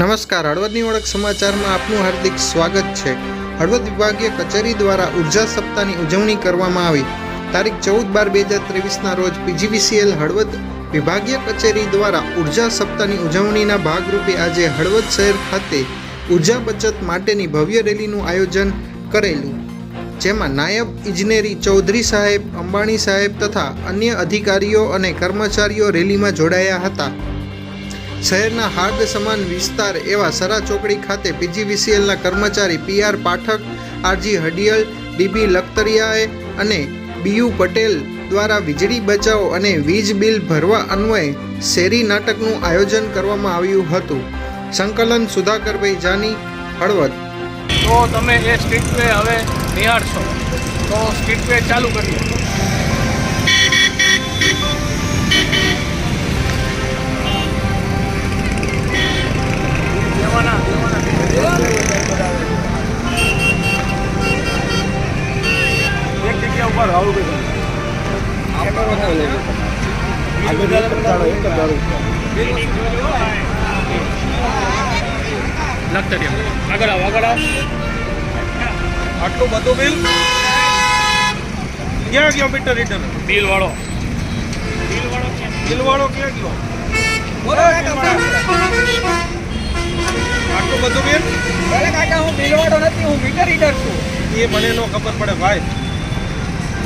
નમસ્કાર, હળવદની ઓળખ સમાચારમાં આપનું હાર્દિક સ્વાગત છે. હળવદ વિભાગીય કચેરી દ્વારા ઊર્જા સપ્તાહની ઉજવણી કરવામાં આવી. તારીખ ચૌદ બાર બે હજાર ત્રેવીસના રોજ પીજીવીસીએલ હળવદ વિભાગીય કચેરી દ્વારા ઊર્જા સપ્તાહની ઉજવણીના ભાગરૂપે આજે હળવદ શહેર ખાતે ઊર્જા બચત માટેની ભવ્ય રેલીનું આયોજન કરેલું. જેમાં નાયબ ઇજનેરી ચૌધરી સાહેબ, અંબાણી સાહેબ તથા અન્ય અધિકારીઓ અને કર્મચારીઓ રેલીમાં જોડાયા હતા. શહેરના હાર્દ સમાન વિસ્તાર એવા સરા ચોકડી ખાતે પીજીવીસીએલના કર્મચારી PR Pathak, RG Hadiyal DB લખતરિયાએ અને બીયુ પટેલ દ્વારા વીજળી બચાવો અને વીજ બિલ ભરવા અન્વયે શેરી નાટકનું આયોજન કરવામાં આવ્યું હતું. સંકલન સુધાકરભાઈ જાની, હળવદ. તો તમે એ સ્ટ્રીટ વે હવે નિહાળશો. તો સ્ટ્રીટ વે ચાલુ કરીએ. બધું લખતરિયા આગળ આવો આગળ આવો આટલું બધું બિલ ક્યાં ગયો મીટર રીડર બિલ વાળો બિલ વાળો ક્યાં ગયો આટલું બધું બિલ અરે કાકા હું બિલવાળો નથી હું મીટર રીડર છું. એ મને નો ખબર પડે ભાઈ.